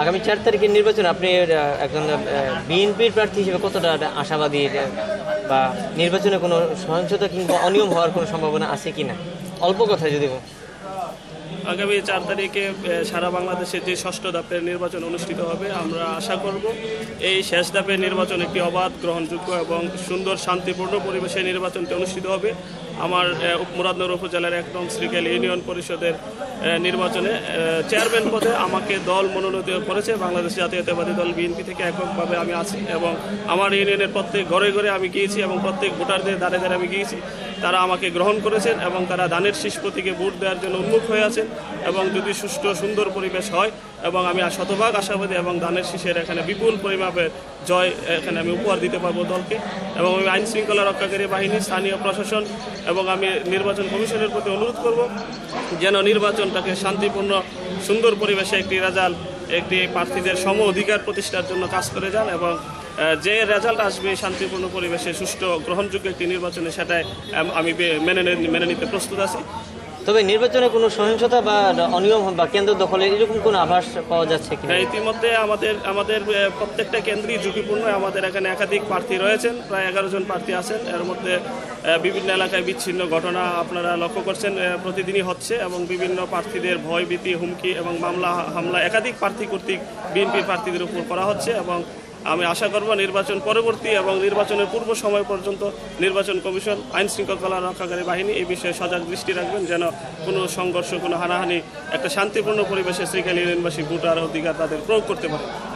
আগামী চার তারিখের নির্বাচন আপনি একজন বিএনপির প্রার্থী হিসেবে কতটা আশাবাদী বা নির্বাচনে কোনো সহিংসতা কিংবা অনিয়ম হওয়ার কোনো সম্ভাবনা আছে কি না অল্প কথা যদি। আগামী চার তারিখে সারা বাংলাদেশে যে ষষ্ঠ ধাপের নির্বাচন অনুষ্ঠিত হবে, আমরা আশা করব এই শেষ ধাপের নির্বাচন একটি অবাধ, গ্রহণযোগ্য এবং সুন্দর, শান্তিপূর্ণ পরিবেশে নির্বাচনটি অনুষ্ঠিত হবে আমার মুরাদনগর উপজেলার এক নং শ্রীকেল ইউনিয়ন পরিষদের নির্বাচনে চেয়ারম্যান পদে আমাকে দল মনোনীত করেছে, বাংলাদেশ জাতীয়তাবাদী দল বিএনপি থেকে এককভাবে আমি আছি এবং আমার ইউনিয়নের প্রত্যেক ঘরে ঘরে আমি গিয়েছি এবং প্রত্যেক ভোটারদের দ্বারে দ্বারে আমি গিয়েছি। তারা আমাকে গ্রহণ করেছেন এবং তারা দানের শীষ প্রতীকে ভোট দেওয়ার জন্য উন্মুখ হয়ে আছেন এবং যদি সুষ্ঠু সুন্দর পরিবেশ হয় এবং আমি শতভাগ আশাবাদী এবং দানের শীষের এখানে বিপুল পরিমাপের জয় এখানে আমি উপহার দিতে পারব দলকে এবং আমি আইন শৃঙ্খলা রক্ষাকারী বাহিনী, স্থানীয় প্রশাসন এবং আমি নির্বাচন কমিশনের প্রতি অনুরোধ করব যেন নির্বাচনটাকে শান্তিপূর্ণ, সুন্দর পরিবেশে একটি রেজাল্ট, একটি প্রার্থীদের সম অধিকার প্রতিষ্ঠার জন্য কাজ করে যান এবং যে রেজাল্ট আসবে শান্তিপূর্ণ পরিবেশে সুষ্ঠু, গ্রহণযোগ্য একটি নির্বাচনে সেটাই, আমি মেনে মেনে নিতে প্রস্তুত আছি। তবে নির্বাচনে কোনো সহিংসতা বা অনিয়ম বা কেন্দ্র দখলের এরকম কোনো আভাস পাওয়া যাচ্ছে কিনা? হ্যাঁ, ইতিমধ্যে আমাদের আমাদের প্রত্যেকটা কেন্দ্রই ঝুঁকিপূর্ণ। আমাদের এখানে একাধিক প্রার্থী রয়েছেন প্রায় এগারো জন প্রার্থী আছেন। এর মধ্যে বিভিন্ন এলাকায় বিচ্ছিন্ন ঘটনা আপনারা লক্ষ্য করছেন প্রতিদিনই হচ্ছে এবং বিভিন্ন প্রার্থীদের ভয় ভীতি হুমকি এবং মামলা হামলা একাধিক প্রার্থী কর্তৃক বিএনপি প্রার্থীদের উপর করা হচ্ছে এবং আমি আশা করব নির্বাচন পরবর্তী এবং নির্বাচনের পূর্ব সময় পর্যন্ত নির্বাচন কমিশন আইন শৃঙ্খলা রক্ষাকারী বাহিনী এই বিষয়ে সজাগ দৃষ্টি রাখবেন যেন কোনো সংঘর্ষ, কোনো হানাহানি, একটা শান্তিপূর্ণ পরিবেশে শ্রীকালী ইউনিয়নবাসী ভোটার অধিকার তাদের প্রয়োগ করতে পারে।